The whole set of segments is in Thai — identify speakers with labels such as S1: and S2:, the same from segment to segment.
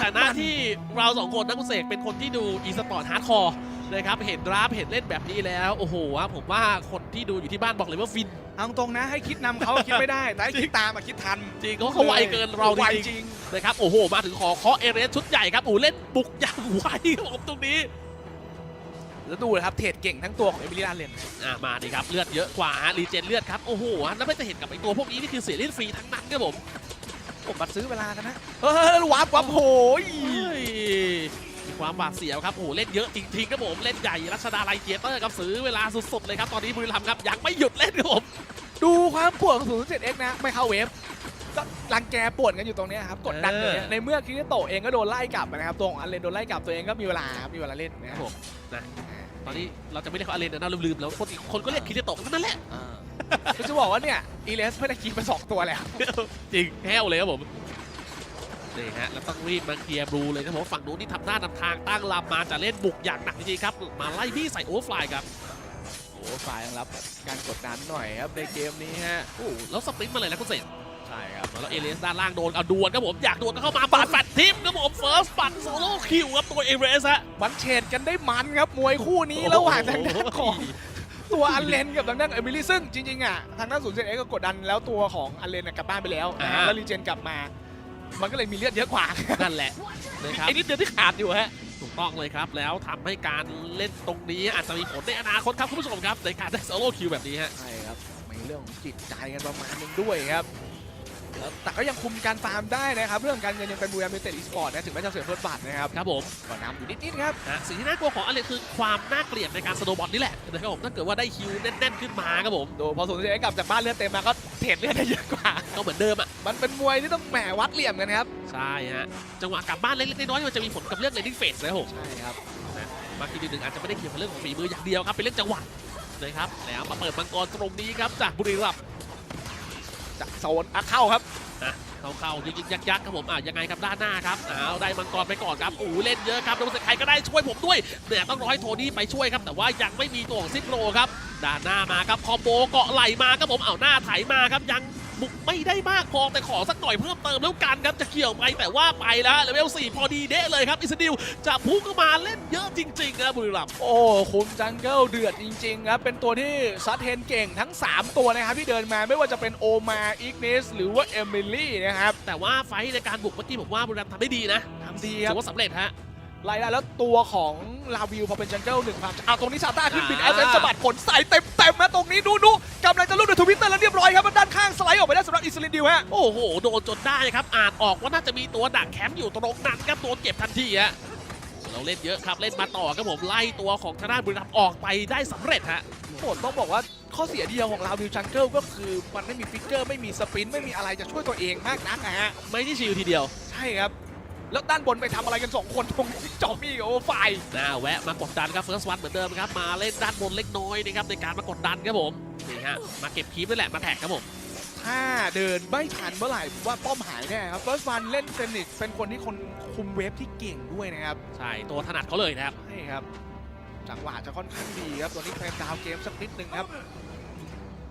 S1: ฐานะที่เราสองคนนักกุเสกเป็นคนที่ดูอีสปอร์ตฮาร์ดคอร์นะครับเห็นดราฟเห็นเล่นแบบนี้แล้ว โอ้โหว่าผมว่าคนที่ดูอยู่ที่บ้านบอกเลยว่าฟิน
S2: เอาตรงนะให้คิดนำเขาคิดไม่ได้ แต่ให้คิดตามอะคิดทัน
S1: จริงเขาเขาไวเกินเรา
S2: ไว
S1: จ
S2: จ
S1: ริง
S2: ริง
S1: ๆนะครับโอ้โห มาถึงขอเคาะเอเรสชุดใหญ่ครับโอ้โหเล่นบุกอย่างไวครับผมตรงนี้
S2: แล้วดูนะครับเทรดเก่งทั้งตัวของเอมิลี่ลาเลน
S1: อะมาดิครับเลือดเยอะกว่าฮะรีเจนเลือดครับโอ้โหแล้วไม่จะเห็นกับไอตัวพวกนี้นี่คือเสียเลือดฟรีทั้งนั้นครับผม
S2: ผมบัตรซื้อเวลากันนะเฮ้ยวับวับโหย
S1: เฮ้ยมีความหวาดเสียวครับโอ้โหเล่นเยอะจริงๆครับผมเล่นใหญ่รัชดาไลเกียเตอร์ครับซื้อเวลาสุดๆเลยครับตอนนี้บุรีรัมย์ครับยังไม่หยุดเล่นครับผม
S2: ดูความปวดของศูนย์เจ็ดเอ็กนะ ไม่เข้าเวฟก็รังแกปวดกันอยู่ตรงเนี้ยครับกดดันอยู่เนี่ยในเมื่อคิริโตะเองก็โดนไล่กลับนะครับตัวของอันเลนโดนไล่กลับตัวเองก็มีเวลาครับมีเวลาเล่นนะ
S1: ค
S2: ค
S1: รั
S2: รั
S1: บบผมนะตอนนี้เราจะไม่ได้เขาอาเลนนะเราลืมๆแล้วคนคนก็เรียกคิริโตะนั่นแหละ
S2: คือจะบอกว่าเนี่ยอีเลสไม่ได้คีไปสองตัวแล้ว
S1: จริงแห้วเลยครับผมนี่ฮะแล้วต้องรีบมาเคลียร์บลูเลยครับผมฝั่งนู้นที่ทำหน้านำทางตั้งลำมาจะเล่นบุกอย่างหนักจริงๆครับ มาไล่บี้ใส่โอเวอร์ฟลายครับ
S2: โอ้ฝ่ายยังรับการกดดันหน่อยครับในเกมนี้ฮะ
S1: โอ้โหแล้วสปรินต์มาเลยนะคุณเสก
S2: ใช่ครับ
S1: แล้วเอเลสด้านล่างโดนเอาดวลครับผมอยากดวลก็เข้ามาปาดแฟตทิมครับผมเฟิร์สปัดโซโล่คิวครับตัวเอเลสฮะ
S2: มันเฉดกันได้มันครับมวยคู่นี้ระหว่างทางด้านของ ตัวอันเลนกับทางด้านเอมิลี่ซึ่งจริงๆอะทางด้านศูนย์เจ็ดเอ็กก็กดดันแล้วตัวของอันเลนนะกลับบ้านไปแล้วนะฮะแล้วรีเจนกลับมา มันก็เลยมีเลือดเยอะกว่า
S1: นั่นแหละนะครับ
S2: ไอ้นิดเดียวที่ขาดอยู่ฮะ
S1: ถูกต้องเลยครับ แล้วทำให้การเล่นตรงนี้อาจจะมีผลในอนาคตครับคุณผู้ชมครับในการได้โซโล่คิวแบบนี้ฮะ
S2: ใช่ครับมีเรื่องของจิตใจกันประมาณนึงด้วยครับ แล้วแต่ก็ยังคุมการฟาร์มได้นะครับ เรื่องการเงินยังเป็นบูยาเมเต็ดอีสปอร์ตนะถึงแม้จะเสียเฟิร์สบัตรนะครับ
S1: ครับผม
S2: ก็นำอยู่นิดๆครับ
S1: นะสิ่งที่น่ากลัวของอะไรคือความน่าเกลียดในการสโนว์บอลนี่แหละนะครับผมถ้าเกิดว่าได้คิวแน่นๆขึ้นมาครับผม
S2: โดยพอศูนย์เอ็กกลับจากบ้านเลือดเต็มมาก็เทรดเลือดได้เยอะกว่า
S1: ก็เหมือนเดิมอะ
S2: มันเป็นมวยที่ต้องแหมวัดเหลี่ยมกันครับ
S1: ใช่ฮะจังหวะกลับบ้านเล็กๆน้อยๆมันจะมีผลกับเรื่องเลนดิ้งเฟสนะครับผม
S2: ใช่ครับ
S1: บางทีหนึ่งอาจจะไม่ได้เกี่ยวกับเรื่องของฝีมืออย่างเดียวครับเป็นเรื่องจังหวะนะครับแล้วมาเปิดมังกรตรงนี้ครับจากบุรีรัมย์
S2: จากโซนอะเข้าครับ
S1: เข้าๆยิงยักยักครับผมอะยังไงครับด้านหน้าครับเอาได้มังกรไปก่อนครับโอ้เล่นเยอะครับแล้วใครก็ได้ช่วยผมด้วยเนี่ยต้องรอให้โทนี่ไปช่วยครับ แต่ว่ายังไม่มีตัวของซิโรครับ ด้านหน้ามาครับคอมโบเกาะไหลมาครับผมเอาหน้าไถมาครับยัง บุกไม่ได้มากพอแต่ขอสักหน่อยเพิ่มเติมแล้วกันครับจะเกี่ยวไปแต่ว่าไปแล้วเลเวล4พอดีเดะเลยครับอิสดิวจะพุ่งเข้ามาเล่นเยอะจริงๆนะบุรีรัมย์
S2: โอ้คุมจังเกิลเดือดจริงๆครับเป็นตัวที่ซัดเทนเก่งทั้ง 3 ตัวนะครับที่เดินมาไม่ว่าจะเป็นโอมาอิกเนสหรือว่าเอมิลี่นะครับ
S1: แต่ว่าไฟท์ในการบุกเมื่อกี้ผมว่าบุรีรัมย์ทำได้ดีนะ
S2: ทำดีค
S1: ถื
S2: รับ
S1: อว่าสำเร็จฮะ
S2: ไล่ได้แล้วตัวของลาวิวพอเป็นจังเกิลหนึ่งความเอาตรงนี้ซาต้าขึ้นบิดแอ
S1: อ่า
S2: สเซนสะบัดผลใส่เต็มๆนะตรงนี้ดูดูกำลังจะลุกในทวิตเตอร์แล้วเรียบร้อยครับด้านข้างสไลด์ออกไปได้สำหรับอิสลินดิวฮะ
S1: โอ้โหโดนจนได้ครับอ่านออกว่าน่าจะมีตัวดักแคมป์อยู่ตรงนั้นครับโดนเก็บทันทีฮะเราเล่นเยอะครับเล่นมาต่อครับผมไล่ตัวของทางด้านบุรีรัมย์ออกไปได้สำเร็จฮะ
S2: โหต้องบอกว่าข้อเสียเดียวของลาวิวจังเกิลก็คือมันไม่มีฟิกเกอร์ไม่มีสปรินต์ไม่มีอะไรจะช่วยตัวเองมากนักนะฮะ
S1: ไม่ได้ชิลทีเดียว
S2: ใช่ครับ แล้วด้านบนไปทำอะไรกัน 2 คนตรงนี้จอมมี่กับโอไฟ
S1: นะแวะมากดดันครับเฟิร์สวันเหมือนเดิมครับ มาเล่นด้านบนเล็กน้อยนะครับในการมากดดันครับผมนี่ฮะมาเก็บคีปนั่นแหละมาแท็กครับผม
S2: ถ้าเดินไม่ทันเมื่อไหร่ผมว่าป้อมหายแน่ครับเฟิร์สวันเล่นเซนิกเป็นคนที่คนคุมเวฟที่เก่งด้วยนะครับ
S1: ใช่ตัวถนัดเขาเลยนะครับ
S2: ใช่ครับจังหวะจะค่อนข้างดีครับตัวนี้เฟรมดาวน์เกมสักนิดนึงครับ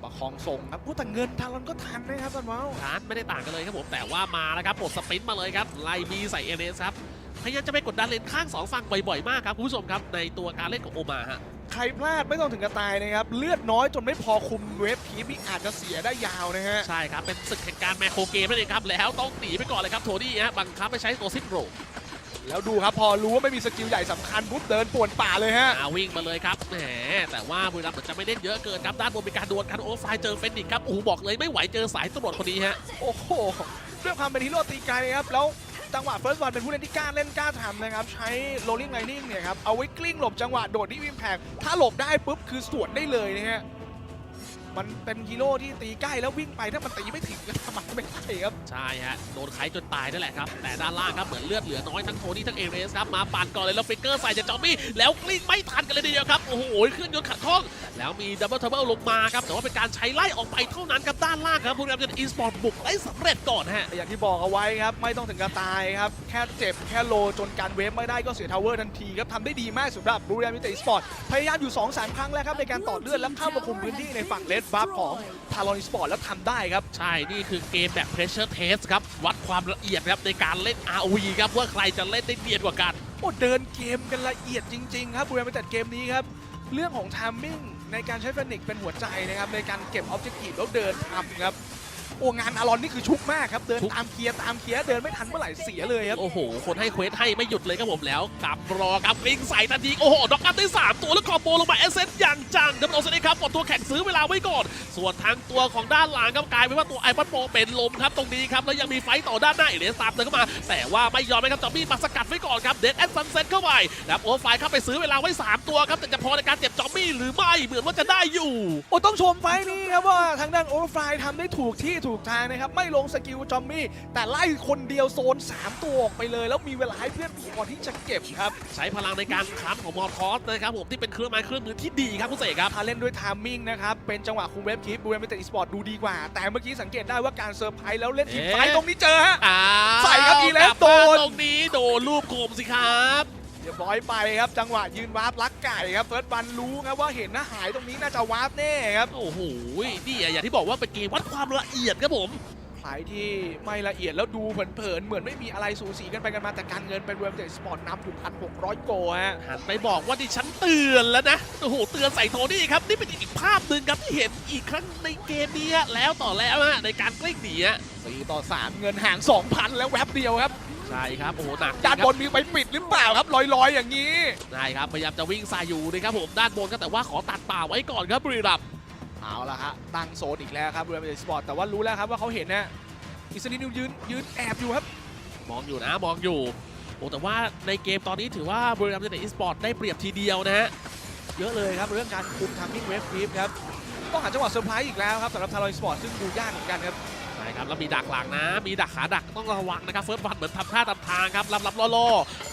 S2: ประคองส่งครับพูดแต่เงินทางมันก็ทันนะครับตอนว้าว
S1: ชาร์จไม่ได้ต่างกันเลยครับผมแต่ว่ามาแล้วครับปลดสปรินต์มาเลยครับไล่บีใส่เอเนสครับพยายามจะไปกดดันเลนข้างสองฝั่งบ่อยๆมากครับคุณผู้ชมครับในตัวการเล่นของโอมาฮะ
S2: ใครพลาดไม่ต้องถึงกับตายนะครับ เลือดน้อยจนไม่พอคุมเวฟทีมนี่อาจจะเสียได้ยาวนะฮะ
S1: ใช่ครับ เป็นศึกแห่งการแมคโครเกมนั่นเองครับ แล้วต้องหนีไปก่อนเลยครับโทนี่ฮะบังคับไปใช้ตัวซิปโร
S2: แล้วดูครับพอรู้ว่าไม่มีสกิลใหญ่สำคัญปุ๊บเดินป่วนป่าเลยฮะ
S1: อาวิ่งมาเลยครับแหมแต่ว่าบุรีรัมย์เหมือนจะไม่เล่นเยอะเกินครับด้านบนมีการดวลกันโอ้ไฟเจอเฟนนิกครับโอ้โหบอกเลยไม่ไหวเจอสายตำรวจคนนี้ฮะ
S2: โอ้โหด้วยความเป็นฮีโร่ตีไกลครับแล้วจังหวะเฟิร์สวันเป็นผู้เล่นที่กล้าเล่นกล้าทำนะครับ ใช้โรลลิ่งไลนิ่งเนี่ยครับเอาไว้กลิ้งหลบจังหวะโดดที่วิมแพกถ้าหลบได้ปุ๊บคือสวนได้เลยนะฮะ มันเป็นฮีโร่ที่ตีใกล้แล้ววิ่งไปถ้ามันตีไม่ถึงก็ทำมันไม่ได้ครับ
S1: ใช่ฮะ โดนไขจนตายนั่นแหละครับ แต่ด้านล่างครับ เหมือนเลือดเหลือน้อยทั้งโทนี่ทั้งเอเรสครับ มาปั่นก่อนเลยแล้วฟิกเกอร์ใส่จากจอมมี่แล้วกลิ้งไม่ทันกันเลยทีเดียวครับ โอ้โหขึ้นยนต์ขัดข้อง แล้วมีดับเบิลทับเบิลลงมาครับ แต่ว่าเป็นการใช้ไล่ออกไปเท่านั้นครับด้านล่างครับบุรีรัมย์จะอีสปอร์ตบุกได้สำเร็จก่อนฮะ
S2: อย่างที่บอกเอาไว้ครับไม่ต้องถึงกับตายครับแค่เจ็บแค่โลจนการเวฟไม่ได้ก็เสียทาวเวอร์ทันทีครับทำได้ดีมากสำหรับบูรีรัมย์ยูไนเต็ดสปอร์ตพยายามอยู่2-3ครั้งแล้วครับในการต่อเลือดแล้วเข้ามาคุมพื้นที่ในฝั่งเลนซบัฟของทารอนสปอร์ตแล้วทำได้ครับ
S1: ใช่ นี่คือเกมแบบ pressure test ครับ วัดความละเอียดครับในการเล่น ROV ครับ ว่าใครจะเล่นได้เนียนกว่ากัน
S2: โอ้ เดินเกมกันละเอียดจริง ๆ ครับบูเรมแต่เกมนี้ครับ เรื่องของทามมิ่งในการใช้เฟนิกเป็นหัวใจนะครับ ในการเก็บออบเจกตีฟแล้วเดินทำครับ โอ้งานอารอนนี่คือชุกมากครับเดิน
S1: ชุก
S2: ตามเคลียร์ตามเคลียร์เดินไม่ทันเมื่อไหร่เสียเลยครับ
S1: โอ้โห คนให้เควสให้ไม่หยุดเลยครับผมแล้วกลับรอครับกลิ้งใส่ทันทีโอ้โหด็อกอัพได้3ตัวแล้วคอมโบลงมาเอเซนอย่างจังดับเบิลโอเซนครับหมดตัวแข่งซื้อเวลาไว้ก่อน ส่วนทางตัวของด้านหลังครับกลายเป็นว่าตัวไอปันโปเป็นลมครับตรงนี้ครับแล้วยังมีไฟต์ต่อด้านหน้าอีเลสตามเดินเข้ามา แต่ว่าไม่ยอมนะครับจอมบี้มาสกัดไว้ก่อนครับเดดแอนด์ซันเซ็ตเข้าไปแล้วโอไฟเข้าไปซื้อเวลาไว้3ตัวครับแต่จะพอในการเจ็บจอมบี้หรือไม่เหมือนว่าจะได้อยู่
S2: โอ้ต้องชมไฟล์นี้ครับว่าทางด้านโอเวอร์ฟลายทำได้ถูกที่ถูกทางนะครับ ไม่ลงสกิลจอมมี่แต่ไล่คนเดียวโซน 3 ตัวออกไปเลย แล้วมีเวลาให้เพื่อนผีก่อนที่จะเก็บครับ
S1: ใช้พลังในการค้ำของมอร์ทอสนะครับผมที่เป็นเครื่องไม้เครื่องมือที่ดีครับคุณเสกครับ
S2: ถ้าเล่นด้วยทามมิ่งนะครับเป็นจังหวะคุมเว็บคลิปบูเรมเตอร์อีสปอร์ตดูดีกว่า แต่เมื่อกี้สังเกตได้ว่าการเซอร์ไพรส์แล้วเล่นทีม
S1: เอ๊ะ
S2: ไฟท์ตรงนี้เจอฮะ
S1: อ้าว
S2: ใส่ครับอีเล
S1: กลับ
S2: ฟโดน
S1: มาตรงนี้โดนรูปโคมสิครับ
S2: เรียบร้อยไปครับจังหวะยืนวาร์ปลักไก่ครับเฟิร์สบันรู้ครับว่าเห็นนะหายตรงนี้น่าจะวาร์ปแน่ครับ
S1: โอ้โหนี่อะอย่างที่บอกว่าเป็นเกมวัดความละเอียดครับผม
S2: ใครที่ไม่ละเอียดแล้วดูเผินๆเหมือนไม่มีอะไรสูสีกันไปกันมาแต่การเงินเป็นบูเรมเตอร์อีสปอร์ตนำอยู่พันหกร้อยโกฮะ
S1: หันไปบอกว่าดิฉันเตือนแล้วนะโอ้โหเตือนใส่โทนี่ครับนี่เป็นอีกภาพหนึ่งครับที่เห็นอีกครั้งในเกมนี้ฮะแล้วต่อแล้วฮะในการกลิ้งหนีฮะ
S2: สี่ต่อสามเงินห่าง2,000แล้วแวบเดียวครับ
S1: ใช่ครับโอ้โหหนัก
S2: ด้าน
S1: ครับ
S2: บนมีไปปิดหรือเปล่าครับลอยๆ อย่างนี้
S1: ใช่ครับพยายามจะวิ่งใส่อยู่นะครับผมด้านบนก็แต่ว่าขอตัดป่าไว้ก่อนครับบุรีรัมย์
S2: เอาละฮะตั้งโซนอีกแล้วครับบูเรมเตอร์อีสปอร์ตแต่ว่ารู้แล้วครับว่าเขาเห็นนะอิสราเอลยืนยืนแอบอยู่ครับ
S1: มองอยู่นะมองอยู่โอ้แต่ว่าในเกมตอนนี้ถือว่าบุรีรัมย์ยูไนเต็ดอีสปอร์ตได้เปรียบทีเดียวนะฮะ
S2: เยอะเลยครับเรื่องการคุมทามมิ่งเวฟฟีฟครับต้องหาจังหวะเซอร์ไพรส์อีกแล้วครับสำหรับทารอยสปอร์ตซึ่งดูยากเหมือนกันครับ
S1: ใช่ ครับแล้วมีดักหลังนะ มีดักขาดักต้องระวังนะครับเฟิร์สวันเหมือนทำท่าทำทางครับรับรับล่อล่อ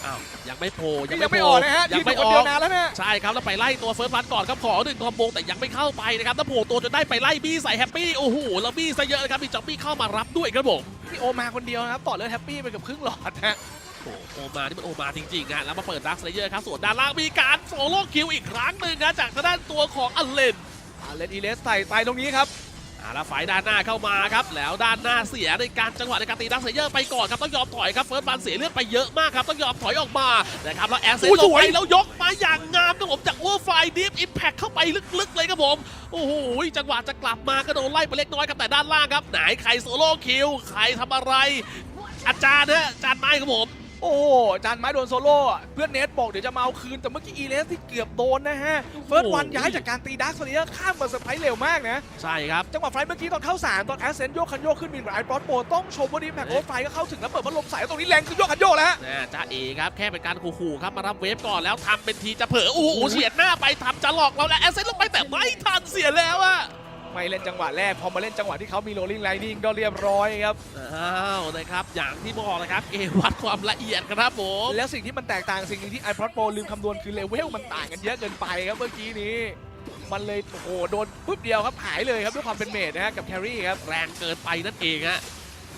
S1: อ้าวยังไม่โผล่ยัง
S2: ยัง
S1: ไม่
S2: ไม่
S1: โผ
S2: อ
S1: ล่
S2: อกนะฮะ
S1: ยั
S2: ยืนอ
S1: ไม่
S2: ยู่คน
S1: อ
S2: เดีย
S1: อ
S2: ว
S1: ก
S2: นานแล้วเนี่ย
S1: ใช่ครับแล้วไปไล่ตัวเฟิร์สวันก่อนครับขอหนึ่งคอมโบแต่ยังไม่เข้าไปนะครับแล้วโผล่ตัวจนได้ไปไล่บี้ใส่แฮปปี้โอ้โหแล้วบี้ซะเยอะนะครับมีจ็อบบี้เข้ามารับด้วยครับผม
S2: พี่โอมาคนเดียวนะครับต่อเลยแฮปปี้ไปกับครึ่งหลอดฮะ
S1: โอ้โหโอมานี่มันโอมาจริงๆฮะแล้วมาเปิดดักสเลเยอร์ครับส่วนด้านล่างมีการโซโล่คิวอีกครั้งหนึ่งนะจากทางด้านตัวของอัลเลน
S2: อ่าเลนอีเลสใส่ไปตรงนี้ครับ
S1: อ่าแล้วฝ่ายด้านหน้าเข้ามาครับ แล้วด้านหน้าเสียในการจังหวะในการตีดักเซเยอร์ไปก่อนครับต้องยอมถอยครับเฟิร์สบันเสียเลือดไปเยอะมากครับต้องยอมถอยออกมานะครับแล้วแอสเซน
S2: อุ้ย
S1: ล
S2: ส
S1: ง
S2: วย
S1: ไปแล้วยกมาอย่างงามครับผมจากโอเวอร์ไฟดีฟอิมแพคเข้าไปลึกๆเลยครับผมโอ้โหจังหวะจะกลับมาก็โดนไล่ไปเล็กน้อยครับแต่ด้านล่างครับไหนใครโซโล่คิวใครทำอะไร อาจารย์ฮะอาจารย์ไม้ครับผม
S2: โอ้โหจานไม้โดนโซโล่อะเพื่อนเนทบอกเดี๋ยวจะมาเอาคืน แต่เมื่อกี้อีเลสที่เกือบโดนนะฮะ เฟิร์สวันย้ายจากการตีดาร์คโซเนียข้ามมาเซอร์ไพรส์เร็วมากนะ
S1: ใช่ครับ
S2: จังหวะไฟล์เมื่อกี้ตอนเข้าสามตอนแอสเซนโยกคันโยกขึ้นบินกับไอปอดโปรต้องชมว่าดีแพ็กโอเวอร์ไฟล์ก็เข้าถึงแล้วเปิดพัดลมใส่แล้วตรงนี้แรงคือโยกคันโยกแล้วฮะ
S1: นะจ้าเอครับแค่เป็นการขู่ๆครับมารับเวฟก่อนแล้วทำเป็นทีจะเผลอโอ้โหเฉียดหน้าไปทำจะหลอกเราแล้วแอสเซนลงไปแต่ไม่ทันเสียแล้วอะ
S2: ไม่เล่นจังหวะแรก พอมาเล่นจังหวะที่เขามีโรลลิงไลนิ่งก็เรียบร้อยครับ
S1: อ้าวนะครับ อย่างที่บอกนะครับเกมวัดความละเอียดครับผม
S2: แล้วสิ่งที่มันแตกต่างสิ่งหนึงที่ไอพอดโปรลืมคำนวณคือเลเวลมันต่างกันเยอะเกินไปครับเมื่อกี้นี้ มันเลยโอ้โหโดนปุ๊บเดียวครับหายเลยครับด้วยความเป็นเมดนะฮะกับแครี่ครับ
S1: แรงเกินไปนั่นเองฮะ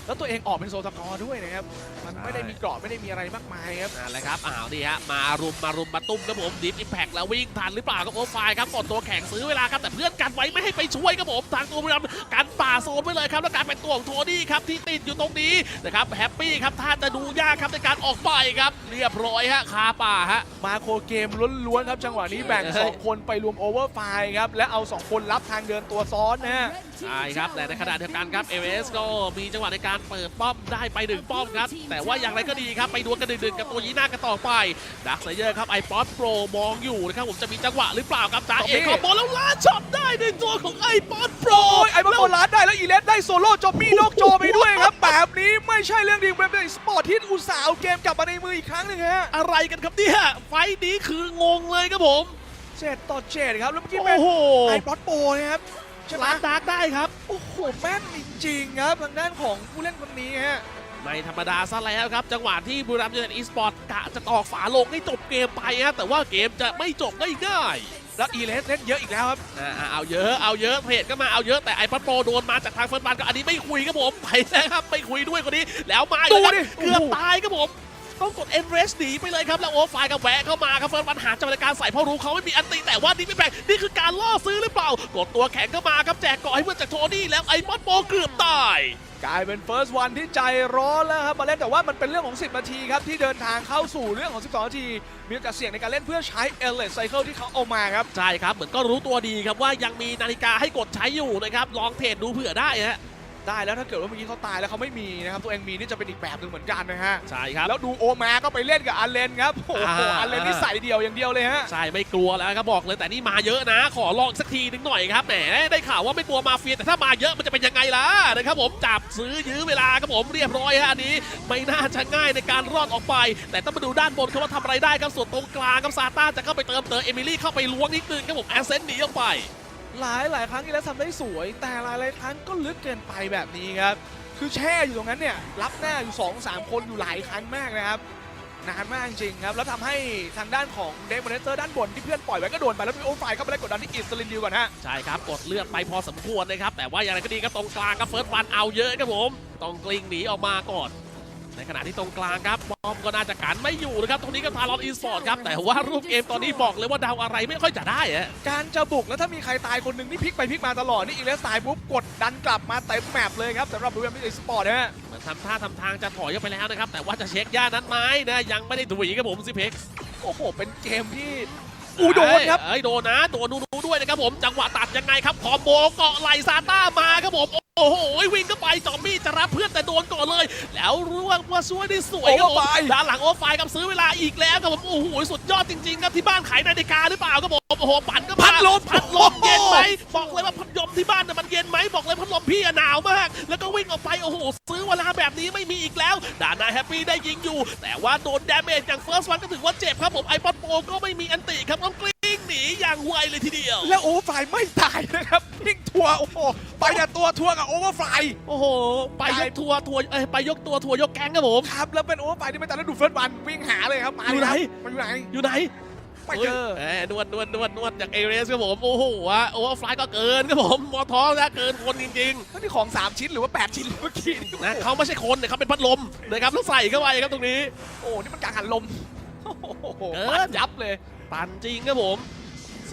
S2: แล้วตัวเองออกเป็นโซตากอด้วยนะครับมันไม่ได้มีกรอบไม่ได้มีอะไรมากมายครับ
S1: นั่นแหละครับอ้าวนี่ฮะมารุมมารุมมาตุ้มครับผมดิฟอิมแพกแล้ววิ่งทันหรือเปล่าครับโอไฟล์ครับกดตัวแข่งซื้อเวลาครับแต่เพื่อนกันไว้ไม่ให้ไปช่วยครับผมทางตัวบุรีรัมย์กันป่าโซนไว้เลยครับแล้วการเป็นตัวของโทนี่ครับที่ติดอยู่ตรงนี้นะครับแฮปปี้ครับถ้าจะดูยากครับในการออกไปครับเรียบร้อยฮะคาป่าฮะ
S2: มาโคเกมล้วนๆครับจังหวะนี้แบ่ง
S1: เฮ้ย
S2: 2คนไปรวมโอเวอร์ไฟล์ครับและเอา2คนรับทางเดินตัวซ้อนนะฮะ
S1: ใช่ครับแต่ในขณะเดียวกันครับเอเวสก็มีจังหวะในการเปิดป้อมได้ไปหนึ่งป้อมครับ แต่ว่าอย่างไรก็ดีครับ ไปดวลกันดึงๆกับตัวยีน่ากันต่อไปดักไซเยอร์ครับไอป๊อตโปรมองอยู่นะครับผมจะมีจังหวะหรือเปล่าครับจ้าเอกขอบอลแล้วลาดช็อตได้ในตัวของไอป๊อตโปร
S2: โอ้ยไอ้บอลโกลาดได้แล้วอีเลสได้โซโล่จอมมี่นอกจอไปด้วยครับแบบนี้ไม่ใช่เรื่องดีเว็บสปอร์ตที่อุตส่าห์เอาเกมกลับมาในมืออีกครั้งหนึ่งฮะ
S1: อะไรกันครับเนี่ยไฟท์นี้คืองงเลยครับผม
S2: เจ็ดต่อเจ็ดครับแล้วเมื่อกี้เป็
S1: โอ้
S2: น
S1: โห
S2: ไอ้บอสโปรนะครับ ใช่ไหม
S1: ลาดดาร์กได้ครับ
S2: โอ้โหแม่นจริงๆครับทางด้านของผู้เล่นคนนี้ฮะ
S1: ไม่ธรรมดาซะแล้วครับ จังหวะที่บุรีรัมย์ยูไนเต็ดอีสปอร์ตกะจะตอกฝาลงให้จบเกมไปฮะแต่ว่าเกมจะไม่จบง่ายๆ
S2: แล้วอีเลสเล่นเยอะอีกแล้วครับ
S1: อ่าเอาเยอะเอาเยอะเพจก็มาเอาเยอะแต่ไอ้พัดโปรโดนมาจากทางเฟิร์นบันก็อันนี้ไม่คุยครับผมไปแล้วครับไม่คุยด้วยคนนี้แล้วมาอีกแล้วครับ
S2: ดูดิ
S1: เกือบ
S2: โอ้โห
S1: ตายครับผม ต้องกดเอ็นเรสหนีไปเลยครับ แล้วโอไฟล์กับแวะเข้ามาครับเฟิร์นวันหาจังหวะในการใส่เพราะรู้เขาไม่มีอันติแต่ว่านี่ไม่แปลกนี่คือการล่อซื้อหรือเปล่า กดตัวแข็งเข้ามาครับแจกเกาะให้เพื่อนจากโทนี่แล้วไอ้มอสโปเกือบตาย
S2: กลายเป็น first one ที่ใจร้อนแล้วครับมาเล่นแต่ว่ามันเป็นเรื่องของ 10 นาทีครับ ที่เดินทางเข้าสู่เรื่องของ 12 นาที มีโอกาสเสี่ยงในการเล่นเพื่อใช้ e l e t cycle ที่เขาเอามาครับ
S1: ใช่ครับ เหมือนก็รู้ตัวดีครับว่ายังมีนาฬิกาให้กดใช้อยู่นะครับ ลองเทรดดูเผื่อได้ฮะ
S2: ได้แล้วถ้าเกิดว่าเมื่อกี้เขาตายแล้วเขาไม่มีนะครับตัวเองมีนี่จะเป็นอีกแบบหนึ่งเหมือนกันนะฮะ
S1: ใช่ครับ
S2: แล้วดูโอมาก็ไปเล่นกับอันเลนครับโอ้โห
S1: อ่า
S2: อันเลนนี่ใส่เดียวอย่างเดียวเลยฮะ
S1: ใช่ไม่กลัวแล้วครับบอกเลยแต่นี่มาเยอะนะ ขอลองสักทีนึงหน่อยครับแหมได้ข่าวว่าไม่กลัวมาเฟียแต่ถ้ามาเยอะมันจะเป็นยังไงล่ะนะครับผมจับซื้อยื้อเวลาครับผมเรียบร้อยฮะอันนี้ไม่น่าจะง่ายในการรอดออกไป แต่ต้องมาดูด้านบนครับว่าทำอะไรได้ครับส่วนตรงกลางครับซาต้าจะเข้าไปเติมเติมเอมิลี่เข้าไปล้วงนิดนึงครับผมแอสเซนต์หนีออกไป
S2: หลายหลายครั้งที่แล้วทำได้สวย แต่หลายหลายครั้งก็ลึกเกินไปแบบนี้ครับคือแช่อยู่ตรงนั้นเนี่ยรับหน้าอยู่2 3คนอยู่หลายครั้งมากนะครับนานมากจริงครับแล้วทำให้ทางด้านของเดมอนเตอร์ด้านบนที่เพื่อนปล่อยไว้ก็โดนไปแล้วมีโอไฟเข้าไปไล่กดดันที่อิสลินดิวก่อนฮะ
S1: ใช่ครับกดเลือดไปพอสมควรนะครับแต่ว่าอย่างไรก็ดีก็ตรงกลางครับเฟิร์สวันเอาเยอะครับผมต้องกลิ้งหนีออกมาก่อน ในขณะที่ตรงกลางครับบอมก็น่าจะกันไม่อยู่นะครับ ตรงนี้ก็ทารอนอีสปอร์ตครับ แต่ว่ารูปเกมตอนนี้บอกเลยว่าเดาวอะไรไม่ค่อยจะได้อะ
S2: การจะบุกแล้วถ้ามีใครตายคนหนึ่งนี่พลิกไปพลิกมาตลอด นี่อีเลสตายปุ๊บกดดันกลับมาเต็มแมปเลยครับสำหรับดูเอ็มสปอร์ตนะฮะ
S1: เหมือนทำท่าทำทางจะถอยออกไปแล้วนะครับ แต่ว่าจะเช็คย่านั้นไหมนะยังไม่ได้ถุยครับผมซิเพ็ก
S2: โอ้โหเป็นเกมที่อูโดนครับ
S1: เอ้ยโดนนะโดนนูนู ด้วยนะครับผมจังหวะตัดยังไงครับคอมโบเกาะไหลซาต้ามาครับผมโอ้โหวิ่งเข้าไปจอมมี่จะรับเพื่อนแต่โดนก่อนเลย แล้วร่วงว่าช่วยได้สวยครับผม
S2: โอ้ไฟ
S1: ด้านหลังโอไฟกับซื้อเวลาอีกแล้วครับผมโอ้โหสุดยอดจริงๆครับที่บ้านขายนาฬิกาหรือเปล่าครับผมโอ้โหปั่นก็มา
S2: พัดลม
S1: พัดลมเย็นไหมบอกเลยว่าพัดลมที่บ้านน่ะมันเย็นไหมบอกเลยพัดลมพี่อะหนาวมาก แล้วก็วิ่งออกไปโอ้โหซื้อเวลาแบบนี้ไม่มีอีกแล้วด่านนายแฮปปี้ได้ยิงอยู่ แต่ว่าโดนดาเมจอย่างเฟิร์สวันก็ถือว่าเจ็บครับผมไอปอดโปก็ไม่มีอันติครับต้องกลิ้งห นีอย่างไวเลยทีเดียว
S2: แล้วโอเวอร์ไฟไม่ตายนะครับพิงทัวร์โอ้โหไปแต่ตัวทัวร์กับโอเวอร์ไฟ
S1: โอ้โห ไปยกทัวร์ทัวร์เอ้ยไปยกตัวทัวร์ยกแก๊งครับผม
S2: ครับแล้วเป็นโอเวอร์ไฟที่ไม่ตายแล้วดูเฟิร์สวันวิ่งหาเลยครับมา
S1: อยู่
S2: เลย
S1: ไหน
S2: ครับมันอยู่ไหน
S1: อยู่ไหน
S2: ไม่เจอ
S1: เอ้ยนวดนวดนวดนวดจากเอเรสครับผมโอ้โหวะโอเวอร์ไฟล์ก็เกินครับผมมอท้องนะเกินคนจริง
S2: ก็นี่ของ 3 ชิ้นหรือว่า 8 ชิ้นเมื่อกี้นี่
S1: ๆนะเขาไม่ใช่คนเนี่ยเขาเป็นพัดลมนะครับแล้วใส่เข้าไปครับตรงนี้
S2: โอ้นี่มันกลางหันลมโอ้โห
S1: เกิน
S2: ปัดยับเลย
S1: ปั่นจริงครับผม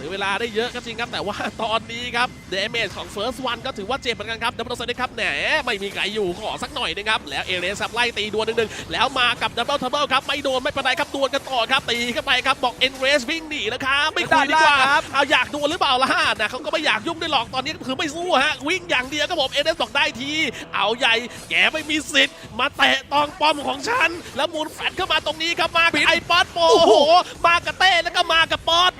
S1: ซื้อเวลาได้เยอะก็จริงครับแต่ว่าตอนนี้ครับเดเมจของ First One ก็ถือว่าเจ็บเหมือนกันครับดับเบิลเซนครับแหนไม่มีใครอยู่ขอสักหน่อยนะครับแล้วเอเรสครับไล่ตีดวลหนึ่งๆแล้วมากับดับเบิลทับเบิลครับไม่โดนไม่เป็นไรครับดวลกันต่อครับตีเข้าไปครับบอกเอ็นเรสวิ่งหนีนะครับไม่คุยดีกว่า
S2: ด้านล่างครับ
S1: เอาอยากดวลหรือเปล่าล่ะนะเขาก็ไม่อยากยุ่งด้วยหรอกตอนนี้คือไม่สู้ฮะวิ่งอย่างเดียวครับผมเอเรสบอกได้ทีเอาใหญ่แกไม่มีสิทธิ์มาแตะตองป้อมของฉัน แล้วหมุนแฟลชเข้ามาตรงนี้ครับมากับไอป๊อตโปโอ้โหมากับเต้แล้วก็มากับป๊อต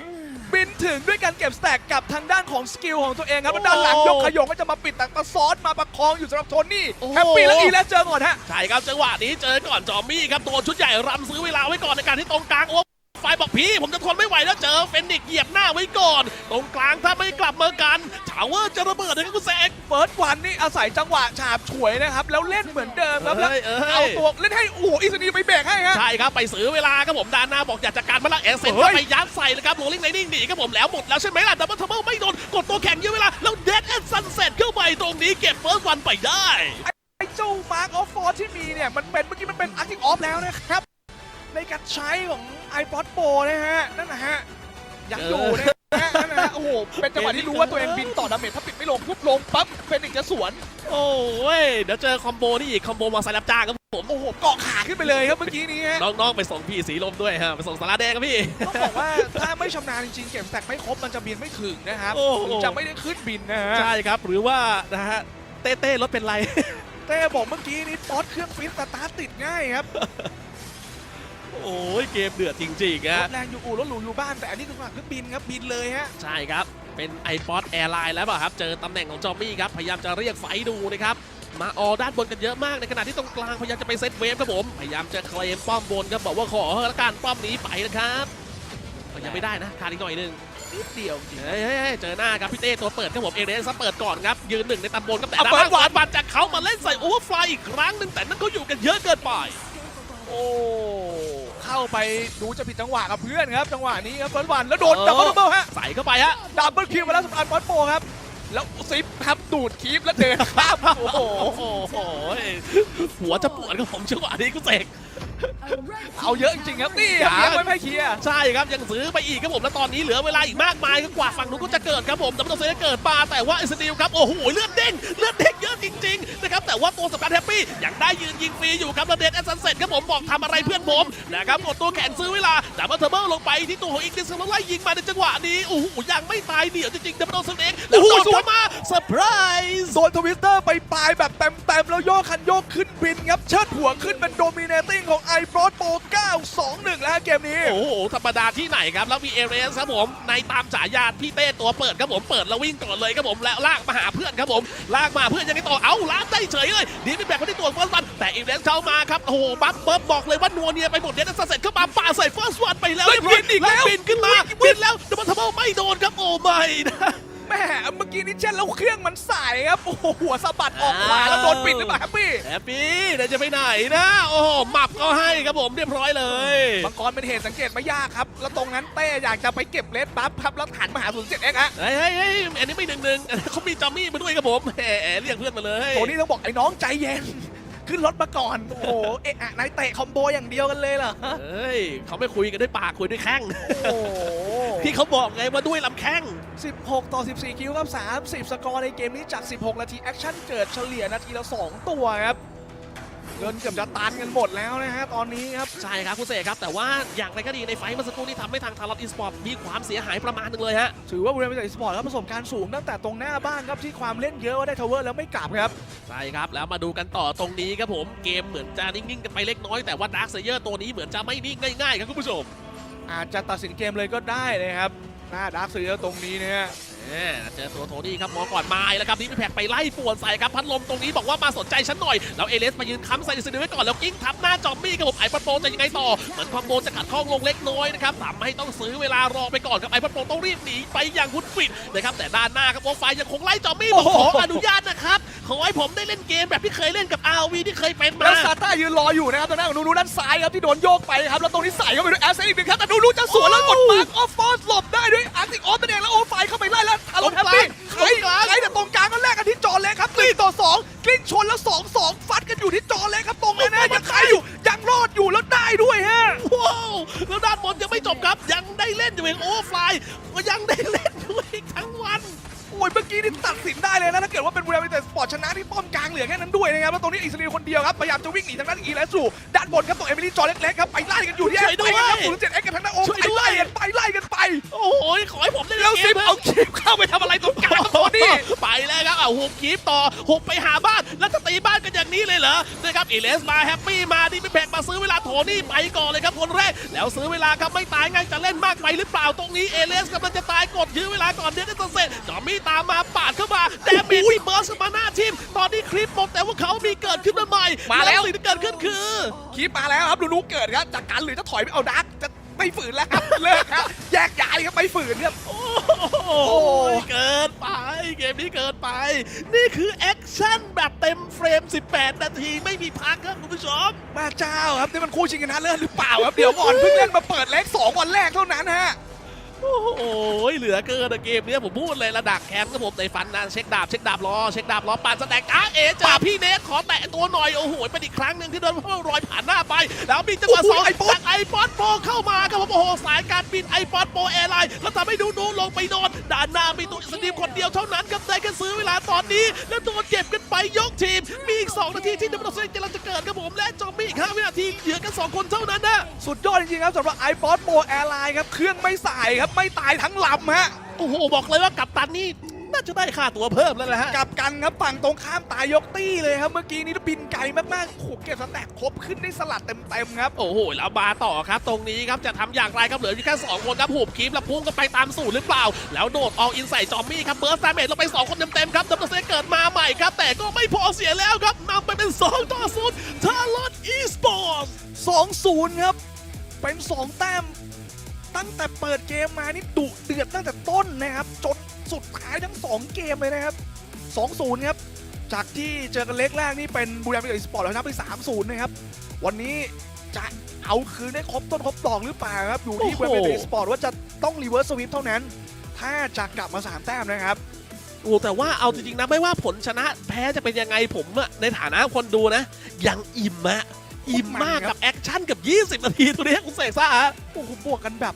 S2: บินถึงด้วยการเก็บสแต็กกับทางด้านของสกิลของตัวเองครับ
S1: โอ้
S2: แล้วด้านหลังยกขยงก็จะมาปิดแต่มาซ้อนมาประคองอยู่สำหรับโทนี่
S1: โอ้โห
S2: แฮปปี้แล้วอีแล้วเจอก่อนฮะ
S1: ใช่ครับจังหวะนี้เจอก่อนจอมมี่ครับโดนชุดใหญ่รำซื้อเวลาไว้ก่อนในการที่ตรงกลางโอ้ ไฟบอกพี่ ผมจะทนไม่ไหวแล้วเจอเฟนนิกซ์เหยียบหน้าไว้ก่อน ตรงกลางถ้าไม่กลับมากันชาวเวอร์จะระเบิดนะครับคุณแซก
S2: เฟิร์สวันนี่อาศัยจังหวะฉาบฉวยนะครับ แล้วเล่นเหมือนเดิมครับแล้ว
S1: เอ้ยเอ้ย
S2: เอาตัวเล่นให้โอ้โหอิสนีไปเบรกให้ฮะ
S1: ใช่ครับไปซื้อเวลาครับผมดานหน้าบอกอยากจัดการมาละแอนเซน
S2: เฮ้
S1: ก็
S2: ย
S1: ไปยัดใส่เลยครับโรลลิงไลนิ่งหนีครับผมแล้วหมดแล้วใช่ไหมล่ะดับเบิลทัมเบิลไม่โดนกดตัวแข่งเยอะเวลาแล้วเดดแอนซันเซ็ตเข้าไปตรงนี้เก็บเฟิร์สวันไปได้
S2: ไอ้เจ้ามาร์กออฟฟอร์ที่มีเนี่ยมันเป็นเมื่อกี้มันเป็นอาร์ติกออฟแล้วนะครับในการใช้ของ iPod Pro นะฮะ นั่นนะฮะ ยังอยู่นะฮะนั่นนะฮะ โอ้โห เป็นจังหวะที่รู้ว่าตัวเองบินต่อดาเมจถ้าปิดไม่ลงปุ๊บลงปั๊บเฟนิกซ์จะสวน
S1: โอ้ยเดี๋ยวเจอคอมโบนี่อีกคอมโบมาใส่รับจ้างครับผม
S2: โอ้โหเกาะขาขึ้นไปเลยครับเมื่อกี้นี้ฮะ
S1: น้องๆไปส่งพี่สีลมด้วยฮะ ไปส่งสาราแดงครับพี่
S2: ต้องบอกว่าถ้าไม่ชำนาญจริงๆเก็บสแต็กไม่ครบมันจะบินไม่ถึงนะครับ
S1: โอ้โห
S2: ถึงจะไม่ได้ขึ้นบินนะฮะ
S1: ใช่ครับ หรือว่านะฮะเต้เต้รถเป็นไร
S2: เต้บอกเมื่อกี้นี้ป๊อตเครื่องฟิตสตาร์ทติดง่ายครับ
S1: โอ้ยเกมเดือดจริงๆ
S2: ร
S1: ฮะ
S2: ถแรงอยู่อู่รถหรูอยู่บ้านแต่อันนี้คือเครื่องบินครับบินเลยฮะ
S1: ใช่ครับ เป็น iPod Airline แล้วเปล่ะครับ เจอตำแหน่งของจอมมี่ครับ พยายามจะเรียกไฟดูนะครับ มาออด้านบนกันเยอะมากในขณะที่ตรงกลางพยายามจะไปเซตเวฟครับผม พยายามจะเคลมป้อมบนครับบอกว่าขอละกันป้อมนี้ไปนะครับก็ยังไม่ได้นะขาดอีกหน่อยหนึง
S2: นิดเดียวจริง
S1: เฮ้ยเฮ้ยเฮ้ยเจอหน้าครับพี่เต้ตัวเปิดครับผมเอเรสเปิดก่อนครับ ยืนหนึ่งในตำบลครับแต่
S2: เอา
S1: ด้าน
S2: เปิ
S1: ล่า
S2: ด
S1: งหวานบันจากเขามาเล่นใส่โอเวอร์ฟลายอีกครั้งหนึ่งแต่นั่นเขาอยู่กันเยอะเกินไป
S2: โอ้ เข้าไปดูจะผิดจังหวะกับเพื่อนครับจังหวะนี้ครับเฟิร์สวันแล้วโดน
S1: เออ
S2: ดับเบิลดับเบิลฮะ
S1: ใส่เข้าไปฮะ
S2: ดับเบิลคิวมาแล้วสำหรับป๊อตโปครับ แล้วซิปครับดูดคีฟแล้วเดินข้ามโอ้โห
S1: โอ้โหหัวจะปวดกับผมจังหวะนี้กูเสก
S2: เอาเยอะจริงๆครับนี่ครับ
S1: ยัง
S2: เลี้ยงไว้ไม่เคลียร์
S1: ใช่ครับยังซื้อไปอีกครับผมและตอนนี้เหลือเวลาอีกมากมายก็กว่าฝั่งนู้นก็จะเกิดครับผมแต่ไม่ต้องเสียเกิดมาแต่ว่าอิสติลครับโอ้โหเลือดเด้งเลือดเด้งเยอะจริงๆนะครับ แต่ว่าตัวสำคัญแฮปปี้ยังได้ยืนยิงฟรีอยู่ครับแล้วเดนแอนซันเซ็ตครับผมบอกทำอะไรเพื่อนผมนะครับกดตัวแข็งซื้อเวลาดับเบิลเทอร์เบิลลงไปที่ตัวของอีกดิสแล้วไล่ยิงมาในจังหวะนี้โอ้โหยังไม่ตายเดี่ยวจริงๆดับเบิลสเน็กแล้ว
S2: โอ้โห
S1: โดด
S2: สวน
S1: เข้ามาเซอร์ไพรส์
S2: โดนทวิสเตอร์ไปปลายแบบเต็มๆแล้วโยกคันโยกขึ้นบินครับเชิดหัวขึ้นเป็นโดมิเนติ้งของไอ b บรอดโป921 แล้วฮะเกมนี้
S1: โอ้โหธรรมดาที่ไหนครับ แล้วมีเอเรสครับผม ในตามฉายาพี่เต้ตัวเปิดครับผม เปิดแล้ววิ่งก่อนเลยครับผม แล้วลากมาหาเพื่อนครับผม ลากมาเพื่อนยังไงต่อ เอ้าล้านได้เฉยเลยดีไม่แบกมาที่ตัวเฟิร์สวันแต่เอเรสเข้ามาครับโอ้โหบัฟเบิร์บบอกเลยว่านัวเนียไปหมดเดนซัสเซ็ตเข้ามาป่าใส่เฟิร์สวันไปแล้ว
S2: เฮ้ย
S1: เรียบร้อย
S2: บินอีกแล้ว
S1: บินขึ้นมาบินแล้วแต่มันทำไมไม่โดนครับโอ้ไม่นะ
S2: แม่เมื่อกี้นี้เช่นแล้วเครื่องมันสายครับโอ้โหหัวสะบัดออกขวาแล้วโดนปิดหรือเปล่าครับพี่
S1: แฮปปี้เดี๋ยวจะไปไหนนะ โอ้โหหมับก็ให้ครับผมเรียบร้อยเลย
S2: มังกรเป็นเหตุสังเกตไม่ยากครับ แล้วตรงนั้นเต้อยากจะไปเก็บเลสบัฟครับแล้วหันมาหา0 7 x ฮะ
S1: เฮ้ยเฮ้ยเฮ้ยอันนี้ไม่หนึ่งหนึ่งเขามีจอมมี่มาด้วยครับผมแหมเรียกเพื่อนมาเลย
S2: โทนี่ต้องบอกไอ้น้องใจเย็น ขึ้นรถมาก่อน โอ้โห เอะอะนายเตะคอมโบอย่างเดียวกันเลยเหรอ
S1: เฮ้ยเขาไม่คุยกันด้วยปากคุยด้วยแข้ง
S2: โอ้โห
S1: ที่เขาบอกไงว่าด้วยลำแข้ง
S2: 16 ต่อ 14 คิวครับ 30 สกอร์ในเกมนี้จาก 16 นาที แอคชั่นเกิดเฉลี่ยนาทีละ 2 ตัวครับ เงินเกือบจะตันกันหมดแล้วนะฮะตอนนี้ครับ
S1: ใช่ครับคุณเสกครับ แต่ว่าอย่างไรก็ดีในไฟท์เมื่อสักครู่นี้ทำให้ทางทารอตอีสปอร์ตมีความเสียหายประมาณหนึงเลยฮะ
S2: ถือว่าบุรีรัมย์ยูไนเต็ดสปอร์ตครับประสบการณ์สูงตั้งแต่ตรงหน้าบ้านครับที่ความเล่นเยอะว่าได้ทาวเวอร์แล้วไม่กลับครับ
S1: ใช่ครับ แล้วมาดูกันต่อตรงนี้ครับผมเกมเหมือนจะนิ่งๆกันไปเล็กน้อยแต่ว่าดาร์คเซเยอร์ตัวนี้เหมือนจะไม่นิ่งง่ายๆครับคุณผู้ชม
S2: อาจจะตัดสินเกมเลยก็ได้นะครับหน้าดาร์คซีตรงนี้นะฮะ
S1: แหม เจอตัวโทนี่ครับหมอก่อนมาแล้วครับนี่แพ็กไปไล่ป่วนใส่ครับพัดลมตรงนี้บอกว่ามาสนใจฉันหน่อย แล้วเอเลสมายืนค้ำใส่ดิสเดไว้ก่อนแล้วกิ้งทับหน้าจอมมี่ครับผมไอพัดโปรจะยังไงต่อเหมือนความโบจะขัดข้องลงเล็กน้อยนะครับทำให้ต้องซื้อเวลารอไปก่อนครับไอพัดโปรต้องรีบหนีไปอย่างหุดหวิดนะครับแต่ด้านหน้าครับวอไฟยังคงไล่จอมมี่บอกขออนุญาตนะครับ ขอให้ผมได้เล่นเกมแบบที่เคยเล่นกับ RV ที่เคยเป็นมา
S2: แล้วซาต้ายืนรออยู่นะครับตรงหน้าของนูนูด้านซ้ายครับที่โดนโยกไปครับแล้วตรงนี้ใส่เข้าไปด้วยแอสเซนอีกหนึ่งครับแต่นูนูจะสวนแล้วกดมาร์คออฟฟอร์สหลบได้ด้วยอาร์ติกออฟนั่นเองแล้วโอไฟเข้าไปไล่แล้วอารมณ์แฮปปี้ใครใครแต่ตรงกลางก็แลกกันที่จอเล็กครับกลิ้งต่อสองกลิ้งชนแล้วสองสองฟัดกันอยู่ที่จอเล็กครับตรงนั้นนะยังใครอยู่ยังรอดอยู่แล้วได้ด้วยฮะ
S1: ว้าวแล้วด้านบนยังไม่จบครับ ยังได้เล่นอยู่เองโอ้ฟลายก็ยังได้เล่นอยู่อีกทั้งวัน
S2: โอ้ยเมื่อกี้นี่ตัดสินได้เลยนะถ้าเกิดว่าเป็นบุรีรัมย์ยูไนเต็ดสปอร์ตชนะที่ป้อมกลางเหลือแค่นั้นด้วยนะครับแล้วตรงนี้อิสราเอลคนเดียวครับพยายามจะวิ่งหนีทางด้านอีและสู่ด้านบนครับตรงเอมิลี่จอเล็กๆครับไปไล่กันอยู่ที่
S1: ช่วยด้วย
S2: ไปกันครับศูนย์เจ็ดเอ็กกับทางด้านโอ้
S1: ช่วย
S2: ไป
S1: ด้วย
S2: ไล่กันไปไล่กันไป
S1: โอ้โหขอให้ผมได้
S2: แล้
S1: เล่
S2: วน
S1: เก
S2: ซิ
S1: ม
S2: ปเอาชิปเข้าไปทำอะไรตรงกลางครับโทนี่
S1: ไปแล้วครับเอาหุบคีบต่อหุบไปหาบ้านแล้วจะตีบ้านกันอย่างนี้เลยเหรอนะครับเอเลสมาแฮปปี้มาดิไม่แพกมาซื้อเวลาโทนี่ไปก่อนเลยครับคนแรก แล้วซื้อเวลาครับไม่ตายไงจะเล่นมากไปหรือเปล่าตรงนี้เอเลสกำลังจะตายกดยื้อเวลาก่อนเดี๋ยวจะเสร็จจอมมี่ตามมาปาดเข้ามาแต่เมจที่เบิร์สเข้ามาหน้าทีม ตอนนี้คลิปหมดแต่ว่าเขามีเกิดขึ้นมาใหม่
S2: มาแล้ว
S1: สิ่งที่เกิดขึ้นคือ
S2: คีปมาแล้วครับดูนูเกิดครับจากการหรือจะถอยไปเอาดักจะไม่ฝืนแล้วครับเลิกครับแยกย้ายครับไม่ฝืนครับ
S1: โอ้โหเกินไป เกมนี้เกินไป นี่คือแอคชั่นแบบเต็มเฟรม 18 นาทีไม่มีพักครับคุณผู้ชม
S2: มาเจ้าครับนี่มันคู่ชิงชนะเลิศหรือเปล่าครับเดี๋ยวก่อนเพิ่งเล่นมาเปิดเล็กสองวันแรกเท่านั้นฮะ
S1: โอ้โหเหลือเกินอะเกมเนี้ยผมพูดเลยระดับแคมป์ครับผมในฟันนะเช็คดาบเช็คดาบรอเช็คดาบรอปานสแต็กอ้าเอเจ่าพี่เนทขอแตะตัวหน่อยโอ้โหเป็นอีกครั้งหนึ่งที่โดนพ่อรอยผ่านหน้าไป แล้วมีจังหวะ
S2: โอ้โห
S1: สอง
S2: ไอ้ป๊อป
S1: จากไอปอดโปรเข้ามาครับผมโอ้โหสายการบินไอปอดโปรแอร์ไลน์แล้วทำให้ดูดูลงไปโดนด้านหน้ามีตัวสตีมคนเดียวเท่านั้นครับได้แค่ซื้อเวลาตอนนี้ แล้วโดนเก็บกันไปยกทีม มีอีก 2 นาทีที่ดับเบิลเซนกำลังจะเกิดครับผมและจอมมีอีก5วินาทีเหลือกันสองคนเท่านั้นนะ
S2: สุดยอดจริงๆครับสำหรับ i p o d Pro Airline ครับเครื่องไม่สายครับไม่ตายทั้งลำฮะ
S1: โอ้โห บอกเลยว่ากัปตันนี่น่าจะได้ค่าตัวเพิ่มแล้วนะฮะ
S2: กลับกันครับฝั่งตรงข้ามตายยกตี้เลยครับ เมื่อกี้นี้บินไกลมากๆโอ้โหเก็บสแต็กครบขึ้นได้สลัดเต็มๆครับ
S1: โอ้โห แล้วมาต่อครับ ตรงนี้ครับ จะทำอย่างไรครับ เหลืออยู่แค่2คนครับหูบคีบแล้วพุ่งกันไปตามสูตรหรือเปล่า แล้วโดดออกอินใส่จอมมี่ครับ เบิร์สดาเมจลงไป 2 คนเต็มๆครับดับเบิลเซเกิดมาใหม่ครับ แต่ก็ไม่พอเสียแล้วครับนำไปเป็น 2 ต่อ0ทารอตอีสปอร์ต
S2: 2-0 ครับ เป็น 2 แต้ม ตั้งแต่เปิดเกมมานี่ดุเดือดตั้งแต่ต้นนะครับ จนสุดท้ายทั้ง 2 เกมเลยนะครับ 2-0 ครับ จากที่เจอกันเล็กแรกนี่เป็นบุรีรัมย์ยูไนเต็ดสปอร์ตแล้วชนะไป 3-0 นะครับ วันนี้จะเอาคืนได้ครบต้นครบดอกหรือเปล่าครับ อยู่ที่บุรีรัมย์ยูไนเต็ดสปอร์ตว่าจะต้องรีเวิร์สสวิปเท่านั้น ถ้าจะกลับมา 3 แต้มนะครับ
S1: โอ้แต่ว่าเอาจริงๆนะไม่ว่าผลชนะแพ้จะเป็นยังไงผมในฐานะคนดูนะ ยังอิ่มอะ อิ่มมากกับแอคชั่นกับ 20 นาทีตัวนี้คุณเสกซ่าฮะ
S2: โอ้โหบวกกันแบบ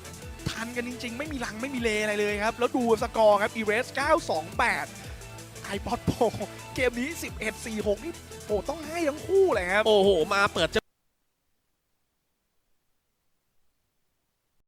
S2: ทันกันจริง ๆ ไม่มีลังไม่มีเลอะไรเลยครับ แล้วดูสกอร์ครับ e r a s 928 iPod Pro เกมนี้ 11 46 นี่โอ้ต้องให้ทั้งคู่เลยครับ
S1: โอ้โห มาเปิด